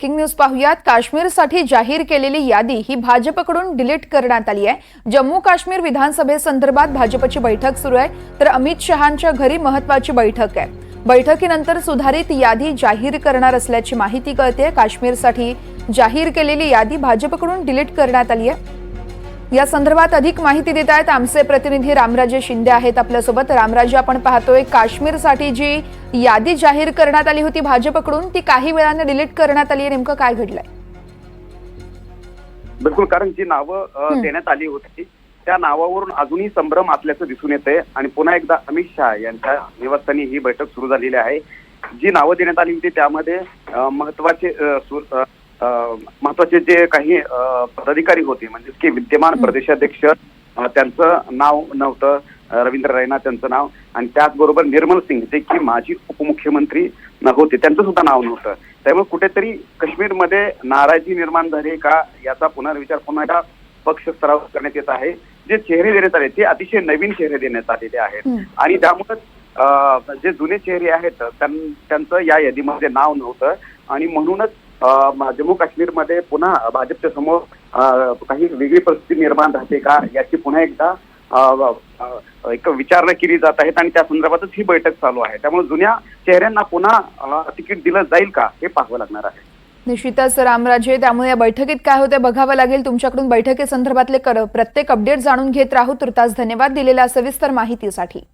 King news पाहूयात. काश्मीरसाठी जाहीर केलेली यादी ही भाजपकडून डिलीट करण्यात आली आहे. जम्मू काश्मीर विधानसभेसंदर्भात भाजपची बैठक सुरू आहे. तर अमित शहांच्या घरी महत्वाची बैठक आहे. बैठकीनंतर सुधारित यादी जाहीर करणार असल्याची माहिती कळते काश्मीरसाठी जाहीर केलेली यादी भाजपकडून डिलीट करण्यात आली आहे. या संदर्भात अधिक माहिती देत आहेत आमचे प्रतिनिधी रामराजे शिंदे आहेत आपल्यासोबत. रामराजे आपण पाहतोय काश्मीरसाठी जी यादी जाहीर करण्यात आली होती भाजपकडून. ती काही वेळाने डिलीट करण्यात आली आहे. नेमकं काय घडलंय? बिलकुल कारण जी नावं देण्यात आली होती त्या नावावरून अजूनही संभ्रम असल्याचं दिसून येतंय. आणि पुन्हा एकदा अमित शहा यांच्या निवासस्थानी ही बैठक सुरू झालेली आहे. जी नावं देण्यात आली होती त्यामध्ये महत्त्वाचे महत्त्वाचे जे काही पदाधिकारी होते म्हणजेच की विद्यमान प्रदेशाध्यक्ष त्यांचं नाव नव्हतं. रवींद्र रैना त्यांचं नाव. आणि त्याचबरोबर निर्मल सिंग जे की माजी उपमुख्यमंत्री न- होते त्यांचं सुद्धा नाव नव्हतं. त्यामुळे कुठेतरी काश्मीरमध्ये नाराजी निर्माण झाली का याचा पुनर्विचार पुन्हा एकदा पक्ष स्तरावर करण्यात येत आहे. जे चेहरे देण्यात आले ते अतिशय नवीन चेहरे देण्यात आलेले आहेत. आणि त्यामुळे जे जुने चेहरे आहेत त्यां- त्यांचं या यादीमध्ये नाव नव्हतं. आणि म्हणूनच जम्मू काश्मीरमध्ये पुन्हा भाजपच्या समोर काही वेगळी परिस्थिती निर्माण राहते का याची पुन्हा एकदा एक विचारणा केली जात आहेत आणि त्या संदर्भातच ही बैठक चालू आहे. त्यामुळे जुन्या चेहऱ्यांना पुन्हा तिकीट दिलं जाईल का हे पाहावं लागणार आहे. निश्चितच रामराजे त्यामुळे या बैठकीत काय होते बघावं लागेल. तुमच्याकडून बैठकीसंदर्भातले कर- प्रत्येक अपडेट जाणून घेत राहू. तुर्तास धन्यवाद दिलेल्या सविस्तर माहितीसाठी.